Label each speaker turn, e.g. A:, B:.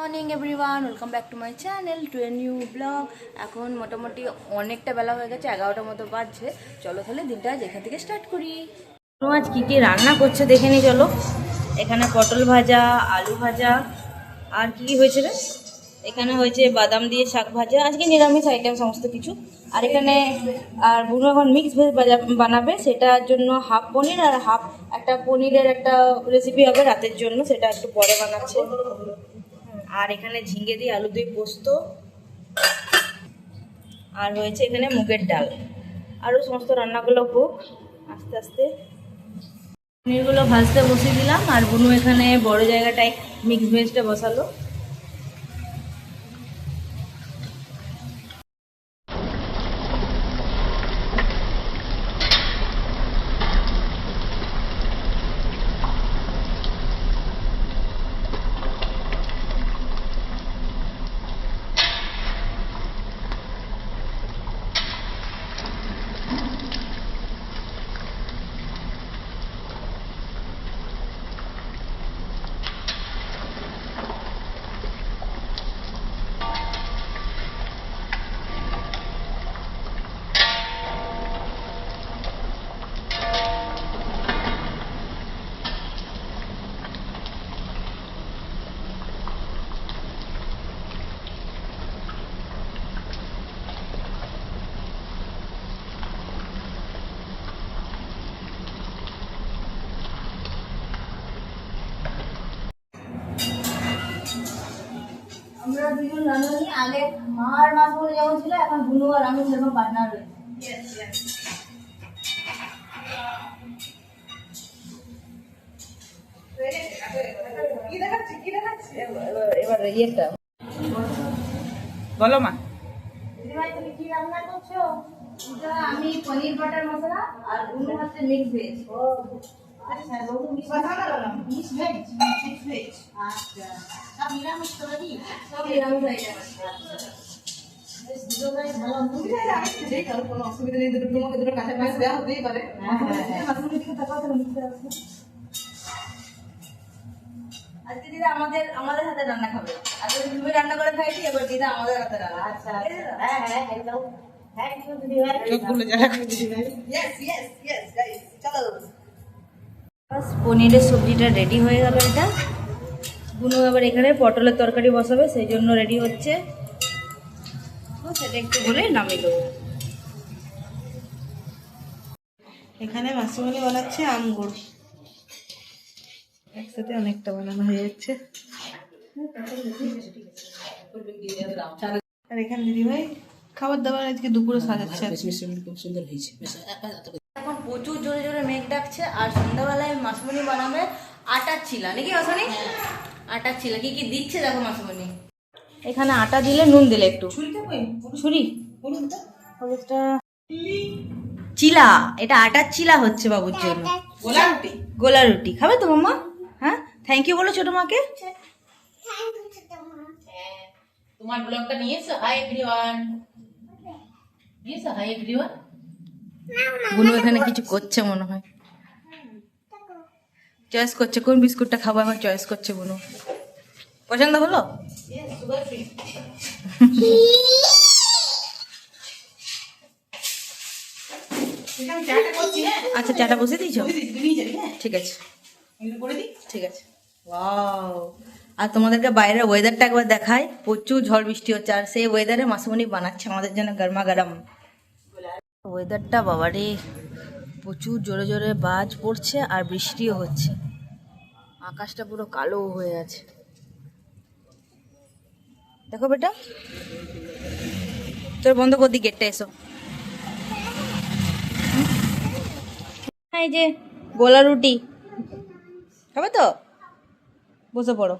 A: Morning everyone welcome back to my channel to a new blog এখন মোটামুটি অনেকটা বেলা হয়ে গেছে এগারোটার মতো বাজছে। চলো তাহলে দিনটা আজ এখান থেকে স্টার্ট করি। আজ কী কী রান্না করছে দেখে নি, চলো। এখানে পটল ভাজা, আলু ভাজা, আর কি কী হয়েছে রে? এখানে হয়েছে বাদাম দিয়ে শাক ভাজা, আজকে নিরামিষ আইটেম সমস্ত কিছু। আর এখানে, আর বুনো এখন মিক্স ভেজ বানাবে। সেটার জন্য হাফ পনির আর হাফ একটা পনিরের একটা রেসিপি হবে রাতের জন্য। সেটা একটু পরে বানাচ্ছে। আর এখানে ঝিঙে দিয়ে আলু দিয়ে পোস্ত। আর হয়েছে এখানে মুগের ডাল। আরও সমস্ত রান্নাগুলো হোক, আস্তে আস্তে। পনিরগুলো ভাজতে বসিয়ে দিলাম, আর বুনু এখানে বড় জায়গাটায় মিক্স ভেজটা বসালো আমরা দুজন আগে মা আর মা বলে যেমন ছিল এখন বুনু আর আমি সেরকম পার্টনার রয়েছে এবার- এবার ইয়েটা।
B: বলো মা।
A: দিদিভাই তুমি কি রান্না করছ? আমি পনির বাটার মশলা আর বুনু হচ্ছে মিক্স ভেজ
B: কোনো অসুবিধা নেই দুটো তোমাকে দেওয়া হতেই পারে।
A: আজকে দিদা আমাদের আমাদের হাতে রান্না খাবে আজকে তুমি রান্না করে খাইছি এবার দিদা আমাদের হাতে রান্না আচ্ছা হ্যাঁ হ্যাঁ একদম থ্যাংক ইউ দিদিভাই
B: চোখগুলো জ্বালা করছি
A: পনিরের সবজিটা রেডি হয়ে গেল এটা। বুনু আবার এখানে পটলের তরকারি বসাবে, সেই জন্য রেডি হচ্ছে। সেটা একটু বলে নামিয়ে দেবো।
B: এখানে মাসিমণি বানাচ্ছে আঙ্গুর। একসাথে অনেকটা বানানো হয়ে যাচ্ছে। আর এখানে দিদি ভাই খাবার দাবার আজকে দুপুরে সাজাচ্ছে। আর কি।
A: এখন প্রচুর জোরে জোরে মেঘ ডাকছে আর সন্ধ্যাবেলায় মাসমণি বানাবে আটার ছিলা। নাকি মাসমণি? আটার ছিলা। কি কি দিচ্ছে দেখো মাসমণি। এখানে আটা দিলে নুন দিলে একটু। ছুরি? হলুদটা চিলা এটা আটার চিলা হচ্ছে বাবুর জন্য। গোলা রুটি? খাবে তো মাম্মা হ্যাঁ? থ্যাংক ইউ বলো ছোট মাকে।
C: তোমার ব্লগটা নিয়েছো হাই এভরিওয়ান নিয়েছো হাই এভরিওয়ান
A: বুনু এখানে কিছু করছে মনে হয়। চয়েস করছে। কোন বিস্কুটটা খাব? আমার চয়েস করছে বুনু। পছন্দ হলো? আচ্ছা চাটা বসে দিয়েছ? ঠিক আছে। ঠিক আছে। আর তোমাদেরকে বাইরের ওয়েদারটা একবার দেখায় প্রচুর ঝড় বৃষ্টি হচ্ছে। আর সেই ওয়েদারে মাসুমণি বানাচ্ছে। আমাদের জন্য গরমা গরম ওয়েদারটা বাবারে, প্রচুর জোরে জোরে বাজ পড়ছে আর বৃষ্টিও হচ্ছে। আকাশটা পুরো কালো হয়ে আছে। দেখো বেটা, তোর বন্ধ করে দি গেটটা এসো। হ্যাঁ এই যে গোলা রুটি। খাবে তো? বসে পড়ো।